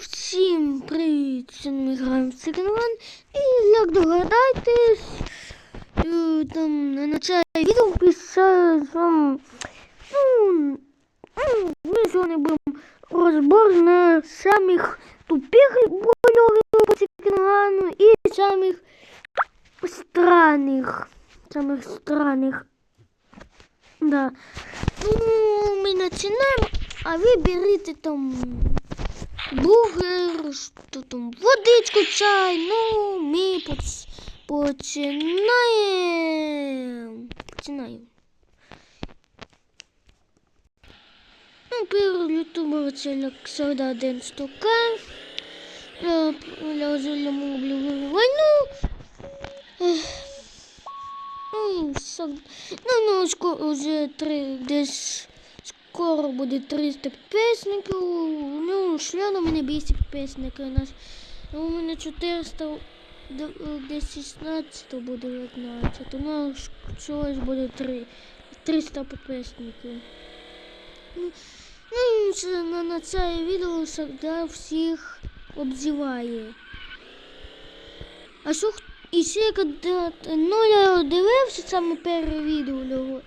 Всім привіт! Сьогодні ми граємо в Second Run. І як догадаєтесь, е, там на началі відео вами. Ну, ну, ми сьогодні будемо розбор на самих тупих блогерів по Second і самих странних. Самих странних. Да. Ну, ми починаємо, а ви берите там бургер, що там, водичку, чай, ну, ми поч- починаємо. Починаємо. Ну, первый ютубер це Лексарда Ден Стока. Я для мовлю войну. Ну, сок- ну, ну, скоро вже три, десь скоро буде 300 підписників. Ну, шле мене 200 підписників. У нас ну, у мене 400, д- десь 16 буде 19. У нас чогось буде 3, 300 підписників. Ну, Ну, на, на це відео завжди всіх обзиває. А що і ще коли Ноля дивився саме перше відео його,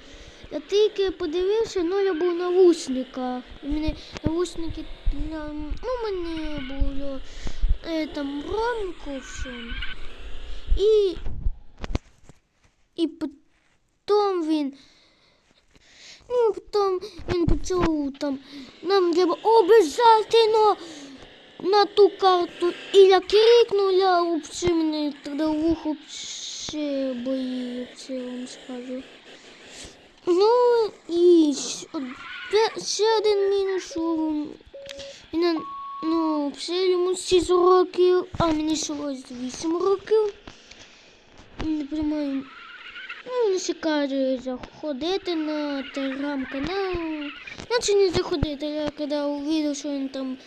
я тільки подивився, Ноля був на вусниках. І мене навушники для ну, мене було там все. І, і потім він. Ну, потім він почав там, нам треба обов'язково на ту карту. І я крикнув, я вообще мене тоді вух вообще боїться, я вам скажу. Ну і ще один мінус, що він, ну, все йому 6 років, а мені ще ось 8 років. Не приймаю. Ну, ще каже, заходити на телеграм-канал. Наче не заходити, я коли увидел, що він там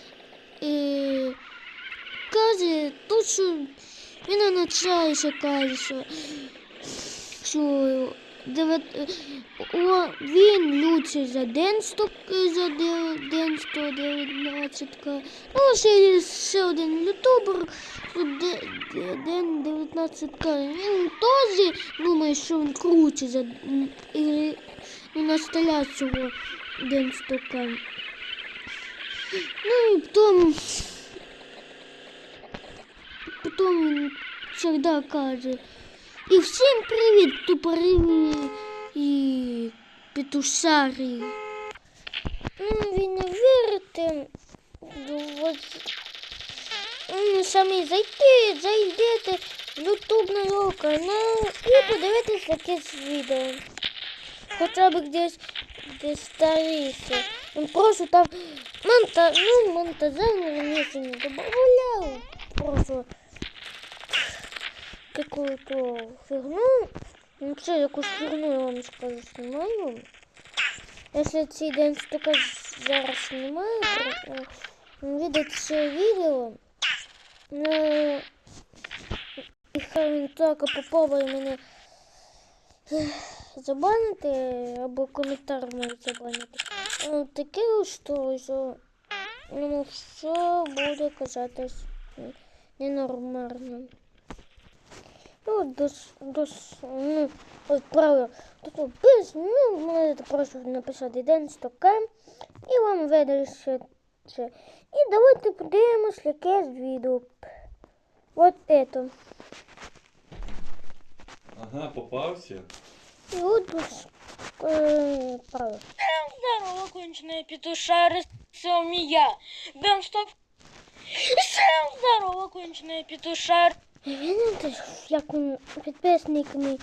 е, каже, тут що він на началі ще каже, що, що дев'ят, е, о, він лучше за день 100, е, за де- день 119. Ну, ще ще один ютубер, що де- де- день 19. Він теж думає, що він круче за і, ну, настоящого день 100. Ну і потім, потім він завжди каже. І всім привіт, тупорилі і петушарі. Ви не вірите, ну, самі зайти, зайдете в YouTube на його канал і подивитесь якесь відео. Хоча б десь, десь старіше. Просто там монта, ну, монтажер мені не добавлял. Просто какую-то фигню. Ну, Вообще, якусь фигню, я вам скажу, снимаю. Если цей день только зараз снимаю, видать все видео. Но і хай він тільки попробує мене забанити або коментар може забанити. Ну, таке, що, що ну, все буде казатись ненормально. Ну, дос, дос, ну, от тут без, ну, можете просто написати день 100к і вам видалися це. І давайте подивимось якесь відео. Вот это. Ага, попався. І от тут е, правило. Здорово, конченая петушара, с вами я, Бен Стоп. Всем здорово, конченая петушара. І він як він підписник мій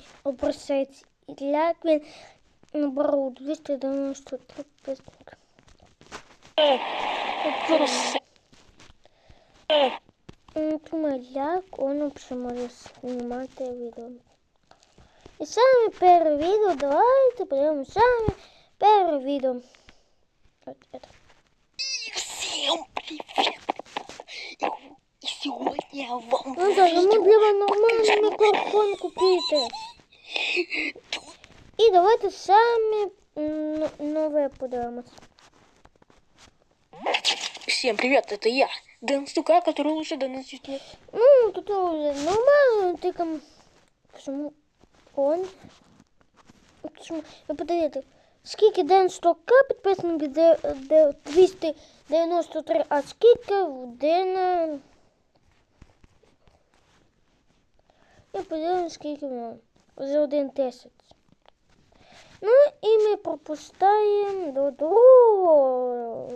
і як він набрав 293 підписника. Думаю, як він може знімати відео. І саме перше відео, давайте подивимося саме перше відео. От это. Всем привет. И сегодня я вам Ну так, йому треба нормальний мікрофон купити. І давайте самі м, нове подивимось. Всем привет, это я, Дэн Стука, который лучше Дэна Свитнет. Ну, тут вже нормально, тільки чому он? Чому? Ви подивіться, скільки день 100к підписників, де, де 293, а скільки в день... е, Я скільки воно. За один тисяч. Ну і ми пропускаємо до другого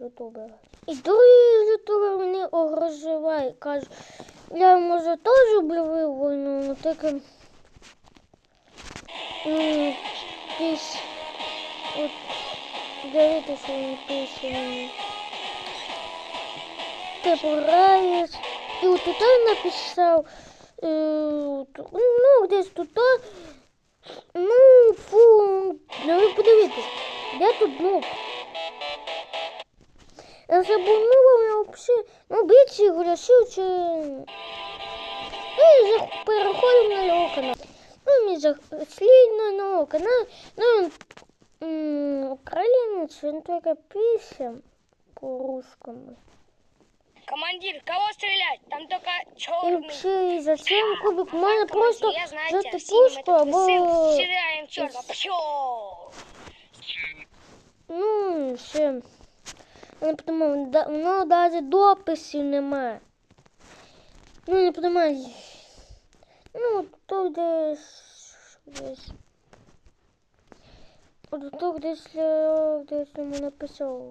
ютубера. І другий ютубер мені огроживає, каже, я може теж обливив війну, але тільки м, якийсь от дивіться, він пише. Ти пораєш. І от тут написав, ну, десь тут, ну, фу, ну ви подивіться, де тут нуб? Я забув я взагалі, ну, більше гуляшив, чи... Ну, і переходимо на його канал. Ну, ми зайшли на його канал, ну, він м, українець, він тільки пише по-русскому. Командир, кого стрелять? Там только І черный. взагалі за цим кубик можна просто я знаете, взяти синим пушку этот або... высыл, стреляем черного. Пшё! Ну, і ще. Я не подумав, да- воно навіть дописів немає. Ну, не подумаю. Ну, то десь. десь. От то десь, е, десь йому написав.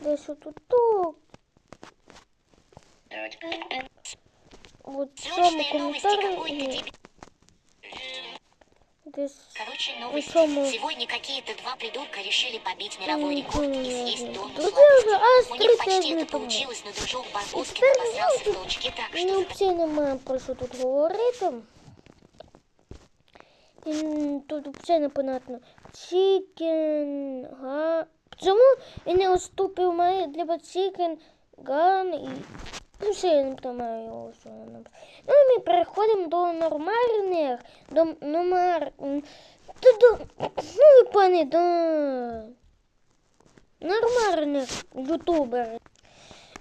Десь отут ні, дебил. Десь. Короче, У новости. цьому. Сегодня какие-то два придурка решили побить мировой М, рекорд и м, съесть тонну друзья сладостей. уже, а, У них почти стрелять не это получилось, но дружок Барбоскин Теперь обосрался в ну, толчке так, Мені что взагалі немає про що тут говорити. І м, Тут взагалі непонятно. Чікен, га... Чому він не уступив мені для чікен, ган і... Ну, все, я не пам'ятаю його, що він. Ну, ми переходимо до нормальних, до номер... До, до, ну, ви пані, до нормальних ютуберів.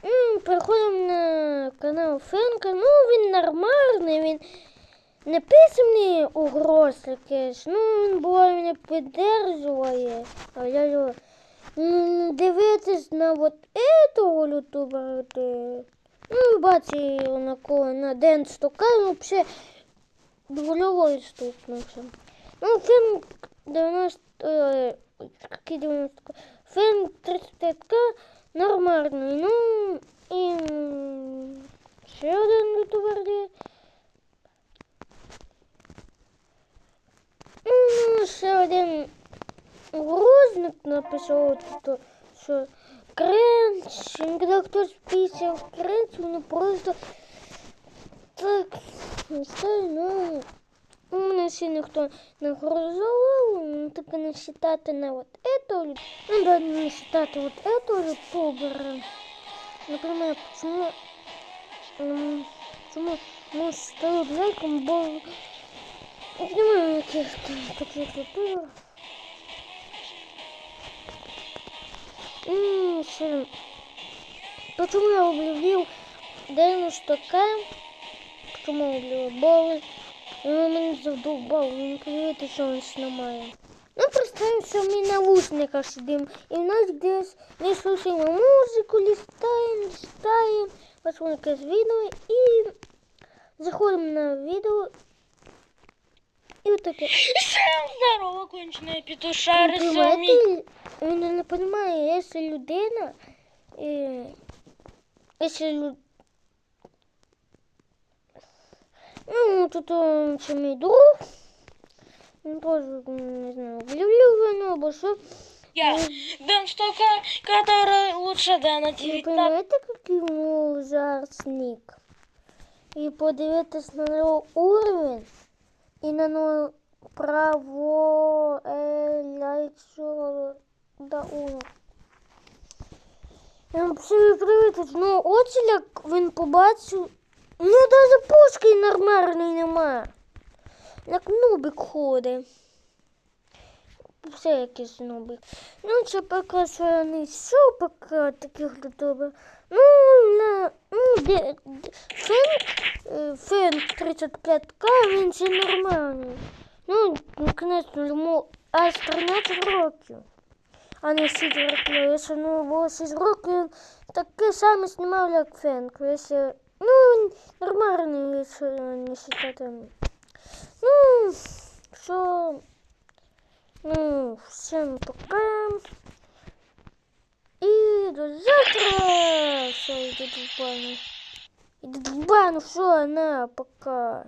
М, Переходимо на канал Фенка. Ну, він нормальний, він не мені угроз якесь. Ну, він буває мене піддержує. А я його дивитись на от этого ютубера. Ну, бачу на кого на Ден Стокан, ну, взагалі двольовий стукнувся. Ну, фільм 90... Е, який 90 Фільм 35К нормальний. Ну, і ще один ютубер є. Ну, ще один грозник написав, що кренч, і коли хтось писав кренч, вони просто так, не знаю, ну, у мене ще ніхто не грозував, ну, так не считати на вот этого, лю- ну, да, не считати вот этого ютубера. Например, почему, м, почему мы ставим лайком, бо немає яких-то таких ютуберів. І ще, Почему я облюбив 90к, почему облюбив, бо він мене задовбав, він подивіться, що він знімає. Ну, представим, що ми на наушниках сидимо, і в нас десь ми слухаємо музику, листаємо, листаємо, бачимо якесь відео і заходимо на відео. І отаке. Всем здорово, конченая петушара, Xiaomi. Понимаете, він не розуміє, якщо людина, е, якщо лю... Ну, тут он, це мій друг, він теж, не знаю, влюблю війну або що. Я, Дэн Стока, который лучше Дэна Ви 19. розумієте, який у нього зараз нік? І подивитись на його уровень і на його право е, лайцо да уно. Я вам всі подивитись, ну от як він побачив, ну навіть пушки нормальної немає. Як нубик ходить. Все якийсь нубик. Ну, це пока не все, пока таких добре. Ну, на, ну, фен, е, фен 35к, він ще нормальний. Ну, наконец-то йому аж 13 років. А не 6 років. Якщо ну, було 6 років, він таке саме знімав, як Фенк. Якщо, ну, нормальний, якщо не считати. Ну, що, ну, всім пока. І до завтра. Все, йду в баню. Іду в баню, все, на, пока.